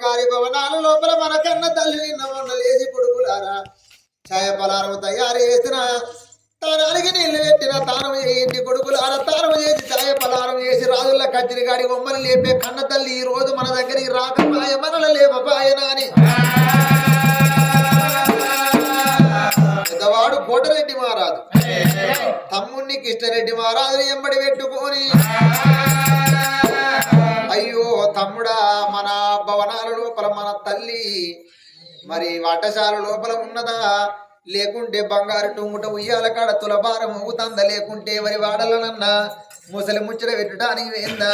గారి భవనాల లోపల మన కన్న తల్లి నిన్న మొన్న లేచి కొడుకులారా. ఛాయ పలారం తయారు చేసిన తానానికి నీళ్ళు పెట్టిన తానం చేయింటి కొడుకులారా. తానం చేసి ఛాయ పలారం చేసి రాజుల కత్తిరి గాడి బొమ్మలు లేపే కన్న తల్లి ఈ రోజు మన దగ్గరికి రాకపాయ మనల లేపపాయన అని. పెద్దవాడు కోటరెడ్డి మహారాజు. తమ్ముణ్ణి కృష్ణరెడ్డి మహారాజుని ఎంబడి పెట్టుకొని తల్లి. మరి వంటశాల లోపల ఉన్నదా? లేకుంటే బంగారు టుంగుట ఉయ్యాల కాడ తులభారం ఊగుతందా? లేకుంటే ఎవరి వాడలనన్నా ముసలి ముచ్చట పెట్టడానికి ఏందా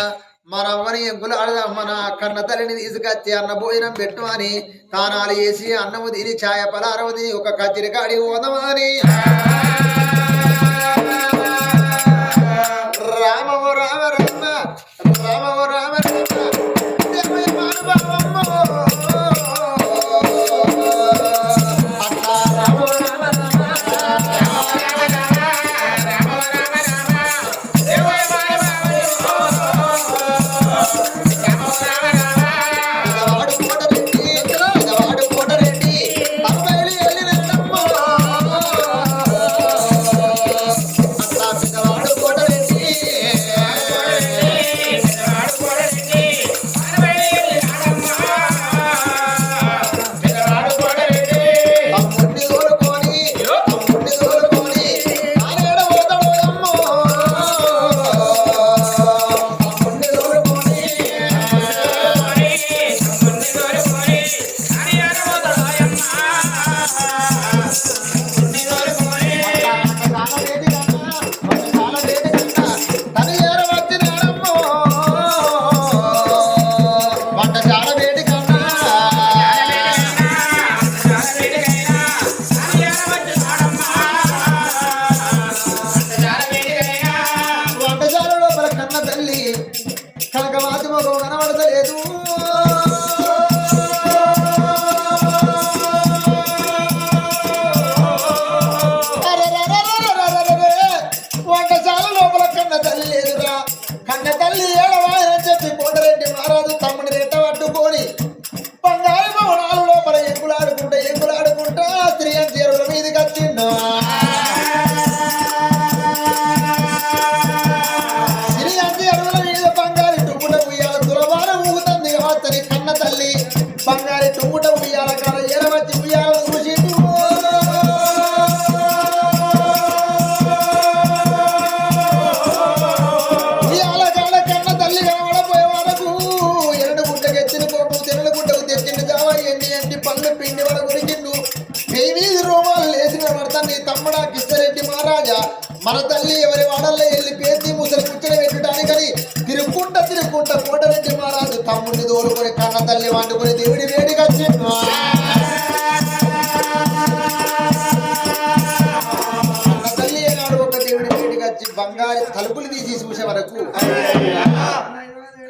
మన అమ్మని ఎంకులాడదా మన కన్న తల్లిని తీసుకొచ్చి అన్న భోజనం పెట్టు అని తానాలు వేసి అన్నము తిని ఛాయ పలారవది ఒక కచ్చిరికాడి పోదామని మీదకి వచ్చిండు స్త్రీ చెరువుల మీద బంగారు టుమ్ముట ఉయ్యాల తులవార ఊగుతుంది అతని కన్న తల్లి బంగారు టుమ్ముట ఉయ్యాల కాల ఎరవచ్చి ఉయ్యాల ఉయ్యాల తమ్ముడ కిష్టరెడ్డి మహారాజా మన తల్లి ఎవరి వాడల్లో వెళ్ళి పేతి ముసలి కూర్చొని పెట్టడానికని తిరుక్కుంట తిరుక్కుంట కోటరెడ్డి మహారాజు తమ్ముడిని దోలుకొని కన్న తల్లి వండుకొని దేవుడి వేడిగా వచ్చిండు తల్లి ఏనాడు ఒక దేవుడి వేడిగా వచ్చి బంగారు తలుపులు తీసి చూసే వరకు.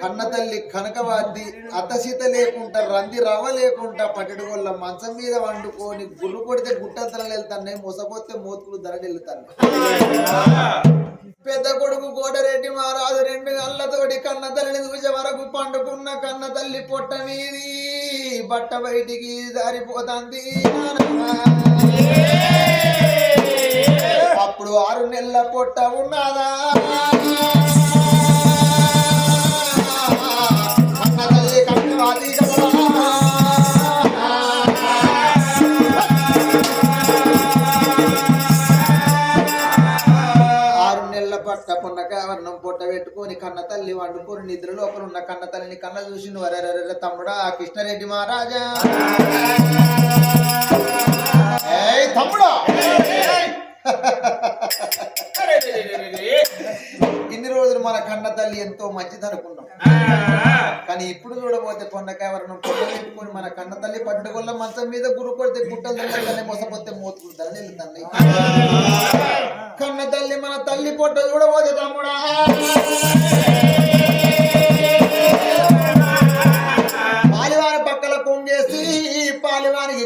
కన్న తల్లి కనకవాది అత్తసీత లేకుండా రంది రవ్వ లేకుండా పట్టడి వల్ల మంచం మీద వండుకొని గుర్రు కొడితే గుట్టంతలు వెళ్తాయి మొసపోతే మోతుకులు ధరడెళ్తాను పెద్ద కొడుకు కోటరెడ్డి మహారాజు రెండు కళ్ళతోటి కన్న తల్లిని చూసే వరకు పండుకున్న కన్న తల్లి పొట్ట మీది బట్ట బయటికి జారిపోతుంది. అప్పుడు ఆరు నెలల పొట్ట ఉన్నదా? నిద్రలో నిద్ర ఉన్న కన్న తల్లిని కన్న చూసిన వరర తమ్ముడా కృష్ణారెడ్డి మహారాజా. తమ్ముడా. ఇన్ని రోజులు మన కన్న తల్లి ఎంతో మంచిది అనుకున్నాం. కానీ ఇప్పుడు చూడబోతే పొన్నకాయ వరణం పొట్ట పెట్టుకొని మన కన్న తల్లి పట్టుకొల్ల మంచం మీద గురు కొడితే గుట్టలు మోసపోతే మొసపోతే మోతుకుంటారని తల్లి. కన్న తల్లి మన తల్లి పొట్ట చూడబోతే తమ్ముడా.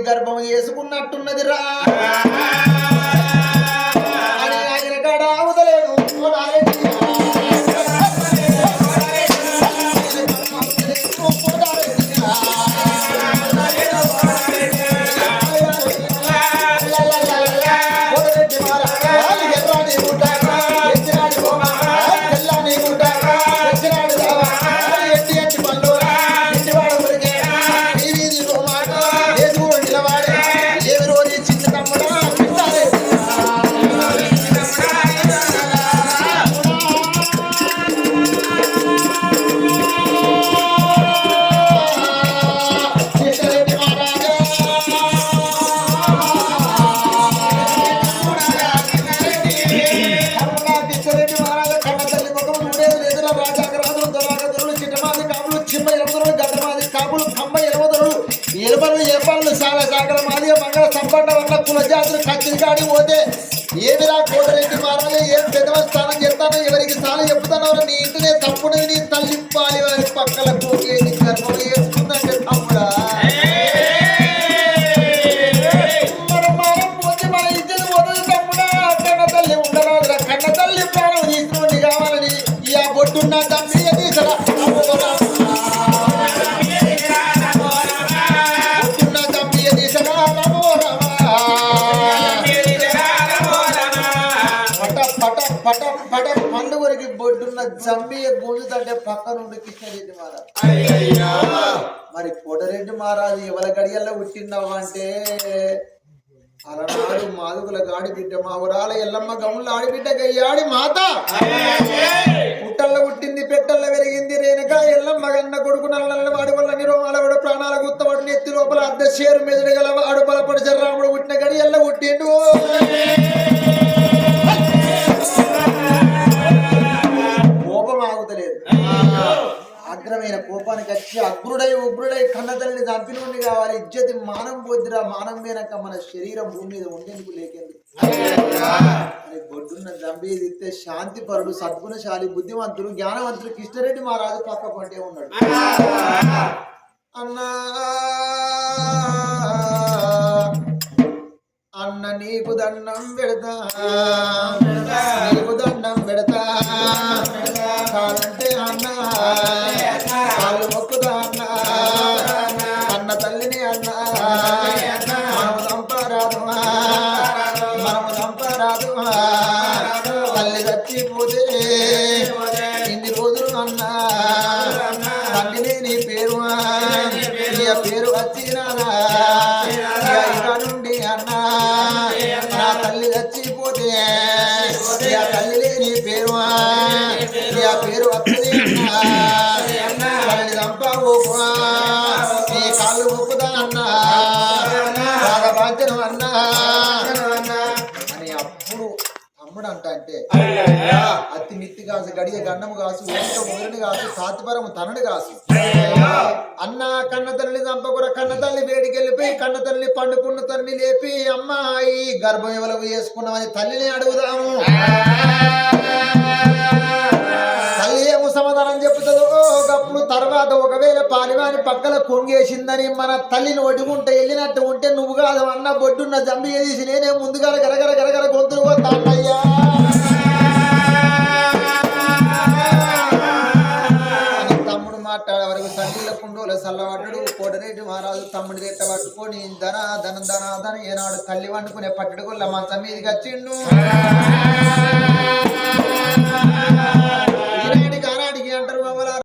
గర్భం చేసుకున్నట్టున్నది రా ఎలుపలు ఏ చాలా శాఖల మాదిగా మంగళ సంపన్న వల్ల కులజాతులు కత్తికాడి కత్తిరి కాడి పోతే ఏమిరా కోటరెడ్డి మారాలి? ఏం పెద్దవ స్థానం చేస్తానో ఎవరికి స్థానం చెప్తానో నీ ఇంటినే తప్పుడు నీ తల్లిప్పాలి వారి పక్కల కోకేది గర్భం వేసుకుందంటే తమ్ముడా కన్న తల్లి ప్రాణం తీసుకుని కావాలని ఈ ఆ బొట్టున్న తమ్మి జమ్మియ గుంజుతంటే పక్క నుండి కిషన్రెడ్డి మహారాజ్. మరి కోటరెడ్డి మహారాజు ఎవల గడియల్లో పుట్టిండవు అంటే? అలనాడు మాదుగుల గాడి బిడ్డ మా ఊరాల ఎల్లమ్మ గముల ఆడిబిడ్డ గయ్యాడి మాత. పుట్టల్లో పుట్టింది పెట్టల్లో పెరిగింది రేణుక ఎల్లమ్మ గన్న కొడుకు నల్ల వాడి వల్ల నిరోమాల ప్రాణాల గుత్తవాడు నెత్తి లోపల అర్ధ షేరు మెదడు గల అగ్రుడై ఉగ్రుడై కన్నతల్లిని చంపినోడిని కావాలి. ఇజ్జతి మానం పొద్దురా మానం మీనక మన శరీరం భూమి మీద ఉండేందుకు లేకేందుకు? బొడ్డున్న చంపేది ఇస్తే శాంతి పరుడు సద్గుణశాలి బుద్ధిమంతుడు జ్ఞానవంతుడు కృష్ణరెడ్డి మహారాజు పక్క పంటే ఉన్నాడు. అన్నా అన్న నీకు దండం పెడతా నీకు దండం పెడతా. కాదంటే అన్న నీ పేరు వచ్చినానా ఇక నుండి అన్న నా తల్లి చచ్చిపోతే నీ తల్లి లేని పేరు నీ పేరు వస్తుంది అన్న. తల్లి చంపవు తమ్ముడు అంట అంటే అతి మిత్తి కాసు గడియ గండము కాసు మొదలని కాసు సాతిపరము తనడు కాసు. అన్న కన్న తల్లిని చంపకుర కన్న తల్లి వేడికి వెళ్ళిపోయి కన్న తల్లి పండుకున్న తల్లి లేపి అమ్మాయి గర్భం ఎవలకు చేసుకున్నామని తల్లిని అడుగుదాము. ఒకవేళ పక్కల కొంగేసిందని మన తల్లిని ఒడుకుంటే వెళ్ళినట్టు ఉంటే నువ్వు కాదు అన్న బొడ్డున్న జంబి తీసి నేనే ముందుగా గరగర గరగర గొంతులు పోతాయ్యా తమ్ముడు మాట్లాడే వరకు సండిల కుండోల సల్లబడ్డాడు. కోటరెడ్డి మహారాజు తమ్ముడి రెట్ట పట్టుకొని ధన ధన ధన ధన ఏనాడు తల్లి వండుకునే పట్టుకొల్ల మంచం మీదకి వచ్చిండు.